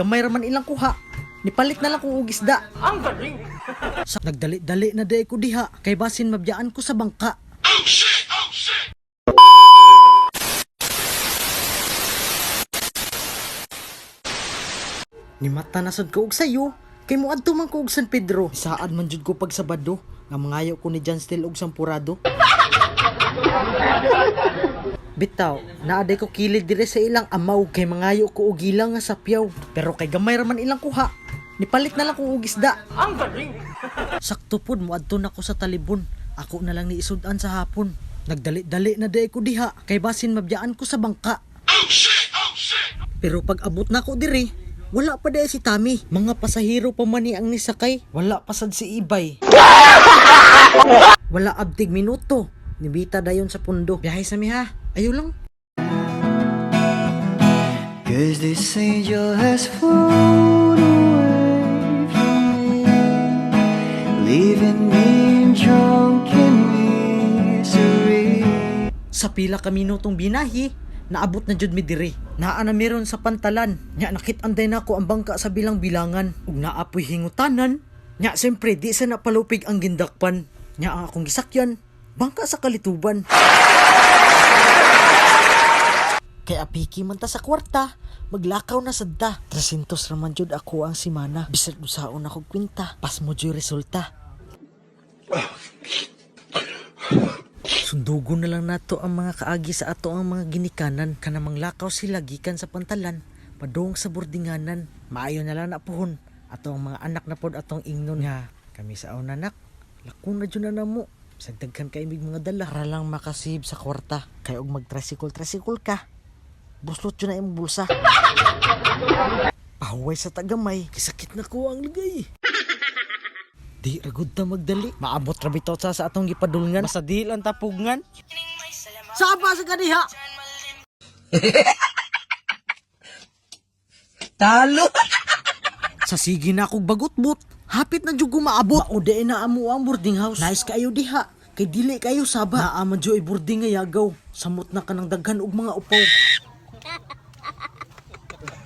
gamay raman ilang kuha. Nipalit na lang kong ugisda. Ang galing! Sa nagdali-dali na day ko diha, kay basin mabiyaan ko sa bangka. Ni mata nasod ko og sayo, kay mo adto man ko og San Pedro. Saan man jud ko pag Sabado, nga mangayo ko ni John Still og Sampurado. Bitaw, naaday ko kilid dire sa ilang amaw kay mangayo ko og ilang nga sapyaw. Pero kay gamay raman ilang kuha. Nipalit na lang kong og isda. Ang galing! Sakto pod mo adto na ko sa talibon. Ako na lang ni isudan sa hapon. Nagdali-dali na day ko diha kay basin mabiyaan ko sa bangka. Pero pag abot na ko diri, wala pa day si Tami. Mga pasahero pa man ni ang nisakay. Wala pa sad si Ibay. Wala abdig minuto. Nibita dayon sa pundo. Biyahe sa miha. Ayaw lang. Cause this angel has flown away from me, leaving me in drunken misery. Sa pila ka minutong binahi, naabot na jud mi diri. Naa na meron sa pantalan. Nya nakit-anday na ko ang bangka sa bilang bilangan. Ug naapoy hingutanan. Nya siyempre di sa napalupig ang gindakpan. Nya ang akong gisakyan, bangka sa kalituban. Kaya apiki man ta sa kwarta, maglakaw na sadta. 300 raman jud ako ang simana. Bisag usaon ako kwinta, pas mo jud resulta. Sundugo na lang nato ang mga kaagi sa ato ang mga ginikanan. Kanamang lakaw sila gikan sa pantalan padung sa bordinganan maayo na lang na puhon. Ato ang mga anak na pod atong ingnon nga kami sa aon anak. Lakon na jud na namo. Sagdaghan kay mig mga dala. Para lang makasib sa kwarta. Kay og mag tricycle tricycle ka buslot jud na imong bulsa Pahuway sa tagamay, kisakit na ko ang ligay. Di ragod ta magdali. Maabot ra bitaw sa sa atong gipadulngan. Basta di lang tapugngan. Saba sa kaniha. Talo! Sa sige na akong bagutbot. Hapit na jud maabot. Mauday na amo ang boarding house. Nice kayo diha. Kay dili kayo saba. Naama jo ay boarding nga yagaw. Samot na ka ng daghan og mga upaw.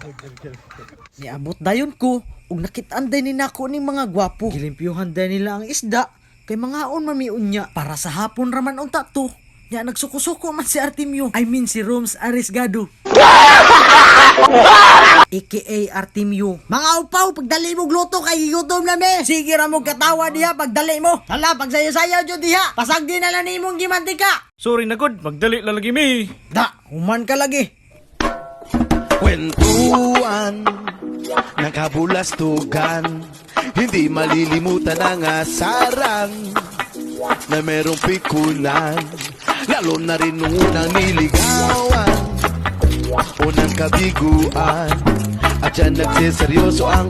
Niabot dayon ko ug nakit-an day ni nako ning mga gwapo. Gilimpyuhan day nila ang isda kay mga on mamiun niya para sa hapon raman unta to. Nya nagsuko-suko man si Artemio. I mean si Roms Arisgado. AKA Artemio. Mga upaw, pagdali mo gluto kay gutom na me. Sige ra mo katawa diha pagdali mo. Hala, pagsayo-sayo jud diha. Pasag di na lang nimong gimantika. Sorry na good, magdali lang lagi mi. Da, human ka lagi. Kwentuhan, nakabulastugan, hindi malilimutan ang asaran na merong pikulan, lalo na rin nung unang niligawan, unang kabiguan, at yan nagsiseryoso ang